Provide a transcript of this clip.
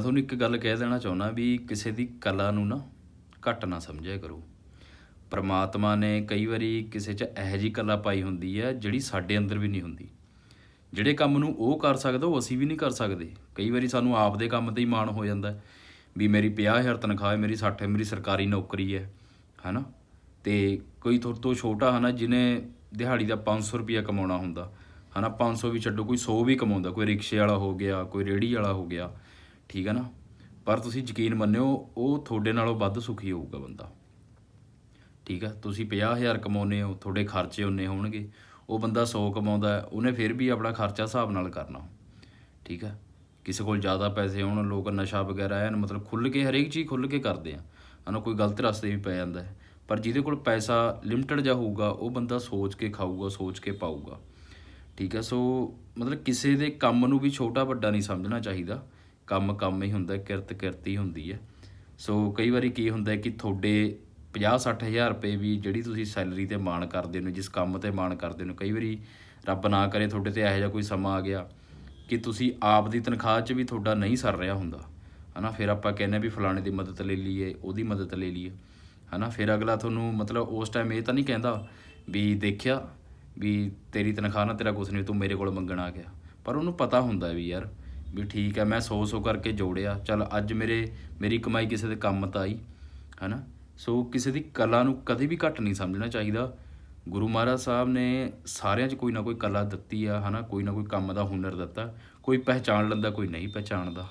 ਤੁਹਾਨੂੰ ਇੱਕ ਗੱਲ ਕਹਿ ਦੇਣਾ ਚਾਹੁੰਦਾ ਵੀ ਕਿਸੇ ਦੀ ਕਲਾ ਨੂੰ ਨਾ ਘੱਟ ਨਾ ਸਮਝਿਆ ਕਰੋ। ਪਰਮਾਤਮਾ ਨੇ ਕਈ ਵਾਰੀ ਕਿਸੇ 'ਚ ਇਹੋ ਜਿਹੀ ਕਲਾ ਪਾਈ ਹੁੰਦੀ ਹੈ ਜਿਹੜੀ ਸਾਡੇ ਅੰਦਰ ਵੀ ਨਹੀਂ ਹੁੰਦੀ। ਜਿਹੜੇ ਕੰਮ ਨੂੰ ਉਹ ਕਰ ਸਕਦਾ, ਉਹ ਅਸੀਂ ਵੀ ਨਹੀਂ ਕਰ ਸਕਦੇ। ਕਈ ਵਾਰੀ ਸਾਨੂੰ ਆਪ ਦੇ ਕੰਮ ਤੇ ਹੀ ਮਾਣ ਹੋ ਜਾਂਦਾ ਵੀ ਮੇਰੀ 50000 ਤਨਖਾਹ ਹੈ, ਮੇਰੀ 60 ਹੈ, ਮੇਰੀ ਸਰਕਾਰੀ ਨੌਕਰੀ ਹੈ, ਹਨਾ? ਤੇ ਕੋਈ ਤੁਹਾਡੇ ਤੋਂ ਛੋਟਾ ਹਨਾ, ਜਿਹਨੇ ਦਿਹਾੜੀ ਦਾ 500 ਰੁਪਿਆ ਕਮਾਉਣਾ ਹੁੰਦਾ, ਹਨਾ? 500 ਵੀ ਛੱਡੋ, ਕੋਈ 100 ਵੀ ਕਮਾਉਂਦਾ, ਕੋਈ ਰਿਕਸ਼ੇ ਵਾਲਾ ਹੋ ਗਿਆ, ਕੋਈ ਰੇੜੀ ਵਾਲਾ ਹੋ ਗਿਆ। ਠੀਕ ਹੈ ਨਾ? ਪਰ ਤੁਸੀਂ ਯਕੀਨ ਮੰਨਿਓ, ਉਹ ਤੁਹਾਡੇ ਨਾਲੋਂ ਵੱਧ ਸੁਖੀ ਹੋਊਗਾ ਬੰਦਾ। ਠੀਕ ਆ ਤੁਸੀਂ 50000 ਕਮਾਉਂਦੇ ਹੋ, ਤੁਹਾਡੇ ਖਰਚੇ ਉਨੇ ਹੋਣਗੇ। ਉਹ ਬੰਦਾ 100 ਕਮਾਉਂਦਾ ਉਹਨੇ ਫਿਰ ਵੀ ਆਪਣਾ ਖਰਚਾ ਹਿਸਾਬ ਨਾਲ ਕਰਨਾ। ਠੀਕ ਆ ਕਿਸੇ ਕੋਲ ਜ਼ਿਆਦਾ ਪੈਸੇ ਹੋਣ, ਲੋਕ ਨਸ਼ਾ ਵਗੈਰਾ, ਐਨ ਮਤਲਬ ਖੁੱਲ ਕੇ, ਹਰੇਕ ਚੀਜ਼ ਖੁੱਲ ਕੇ ਕਰਦੇ ਆ। ਹਨਾ, ਕੋਈ ਗਲਤ ਰਸਤੇ ਵੀ ਪੈ ਜਾਂਦਾ ਹੈ। ਪਰ ਜਿਹਦੇ ਕੋਲ ਪੈਸਾ ਲਿਮਟਿਡ ਜਾ ਹੋਊਗਾ, ਉਹ ਬੰਦਾ ਸੋਚ ਕੇ ਖਾਊਗਾ, ਸੋਚ ਕੇ ਪਾਊਗਾ। ਠੀਕ ਹੈ? ਸੋ ਮਤਲਬ ਕਿਸੇ ਦੇ ਕੰਮ ਨੂੰ ਵੀ ਛੋਟਾ ਵੱਡਾ ਨਹੀਂ ਸਮਝਣਾ ਚਾਹੀਦਾ। ਕੰਮ ਕੰਮ ਹੀ ਹੁੰਦਾ, ਕਿਰਤ ਕਿਰਤ ਹੀ ਹੁੰਦੀ ਹੈ। ਸੋ ਕਈ ਵਾਰੀ ਕੀ ਹੁੰਦਾ ਕਿ ਤੁਹਾਡੇ 50 ਹਜ਼ਾਰ ਰੁਪਏ ਵੀ ਜਿਹੜੀ ਤੁਸੀਂ ਸੈਲਰੀ ਤੇ ਮਾਣ ਕਰਦੇ ਹੋ, ਜਿਸ ਕੰਮ ਤੇ ਮਾਣ ਕਰਦੇ ਹੋ, ਕਈ ਵਾਰੀ ਰੱਬ ਨਾ ਕਰੇ ਤੁਹਾਡੇ ਤੇ ਇਹੋ ਜਿਹਾ ਕੋਈ ਸਮਾਂ ਆ ਗਿਆ ਕਿ ਤੁਸੀਂ ਆਪ ਦੀ ਤਨਖਾਹ 'ਚ ਵੀ ਤੁਹਾਡਾ ਨਹੀਂ ਸਰ ਰਿਹਾ ਹੁੰਦਾ। ਹਨਾ, ਫਿਰ ਆਪਾਂ ਕਹਿੰਦੇ ਹਾਂ ਵੀ ਫਲਾਣੇ ਦੀ ਮਦਦ ਲੈ ਲਈਏ, ਉਹਦੀ ਮਦਦ ਲੈ ਲਈਏ। ਹਨਾ, ਫਿਰ ਅਗਲਾ ਤੁਹਾਨੂੰ ਮਤਲਬ ਉਸ ਟਾਈਮ ਇਹ ਤਾਂ ਨਹੀਂ ਕਹਿੰਦਾ ਵੀ ਦੇਖਿਆ ਵੀ ਤੇਰੀ ਤਨਖਾਹ ਨਾਲ ਤੇਰਾ ਕੁਛ ਨਹੀਂ, ਤੂੰ ਮੇਰੇ ਕੋਲ ਮੰਗਣ ਆ ਗਿਆ। ਪਰ ਉਹਨੂੰ ਪਤਾ ਹੁੰਦਾ ਵੀ ਯਾਰ ਵੀ ਠੀਕ ਹੈ, ਮੈਂ ਸੌ ਸੌ ਕਰਕੇ ਜੋੜਿਆ। ਚਲ ਅੱਜ ਮੇਰੇ, ਮੇਰੀ ਕਮਾਈ ਕਿਸੇ ਦੇ ਕੰਮ ਤਾਂ ਆਈ, ਹਨਾ? ਸੋ ਕਿਸੇ ਦੀ ਕਲਾ ਨੂੰ ਕਦੇ ਵੀ ਘੱਟ ਨਹੀਂ ਸਮਝਣਾ ਚਾਹੀਦਾ। ਗੁਰੂ ਮਹਾਰਾਜ ਸਾਹਿਬ ਨੇ ਸਾਰਿਆਂ 'ਚ ਕੋਈ ਨਾ ਕੋਈ ਕਲਾ ਦਿੱਤੀ ਆ, ਹਨਾ? ਕੋਈ ਨਾ ਕੋਈ ਕੰਮ ਦਾ ਹੁਨਰ ਦਿੱਤਾ। ਕੋਈ ਪਹਿਚਾਣ ਲੈਂਦਾ, ਕੋਈ ਨਹੀਂ ਪਹਿਚਾਣਦਾ।